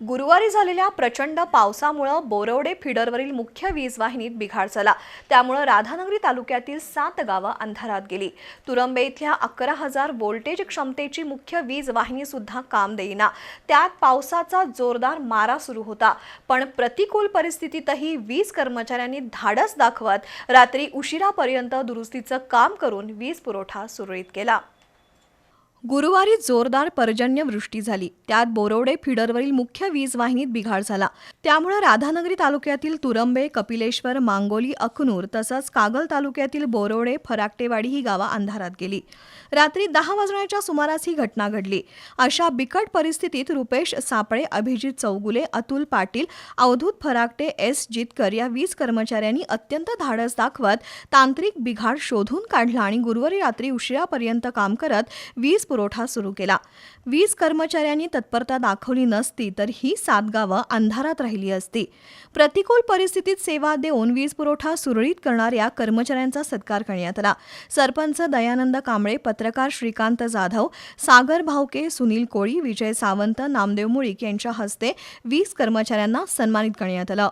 गुरुवारी झालेल्या प्रचंड पावसामुळं बोरवडे फिडरवरील मुख्य वीज वाहिनीत बिघाड झाला. त्यामुळं राधानगरी तालुक्यातील सात गावं अंधारात गेली. तुरंबे इथल्या अकरा हजार व्होल्टेज क्षमतेची मुख्य वीज वाहिनी सुद्धा काम देईना. त्यात पावसाचा जोरदार मारा सुरू होता. पण प्रतिकूल परिस्थितीतही वीज कर्मचाऱ्यांनी धाडस दाखवत रात्री उशिरापर्यंत दुरुस्तीचं काम करून वीज पुरवठा सुरळीत केला. गुरुवारी जोरदार पर्जन्यवृष्टी झाली. त्यात बोरवडे फिडरवरील मुख्य वीज वाहिनीत बिघाड झाला. त्यामुळे राधानगरी तालुक्यातील तुरंबे कपिलेश्वर मांगोली अखनूर तसंच कागल तालुक्यातील बोरवडे फराकटेवाडी ही गावं अंधारात गेली. रात्री दहा वाजण्याच्या सुमारास ही घटना घडली. अशा बिकट परिस्थितीत रुपेश सापळे अभिजित चौगुले अतुल पाटील अवधूत फराकटे एस जितकर या वीज कर्मचाऱ्यांनी अत्यंत धाडस दाखवत तांत्रिक बिघाड शोधून काढला आणि गुरुवारी रात्री उशिरापर्यंत काम करत वीज पुरवठा सुरू केला. वीज कर्मचाऱ्यांनी तत्परता दाखवली नसती तर ही सात गावं अंधारात राहिली असती. प्रतिकूल परिस्थितीत सेवा देऊन वीज पुरवठा सुरळीत करणाऱ्या कर्मचाऱ्यांचा सत्कार करण्यात आला. सरपंच दयानंद कांबळे पत्रकार श्रीकांत जाधव सागर भावके सुनील कोळी विजय सावंत नामदेव मुळीक यांच्या हस्ते वीज कर्मचाऱ्यांना सन्मानित करण्यात आलं.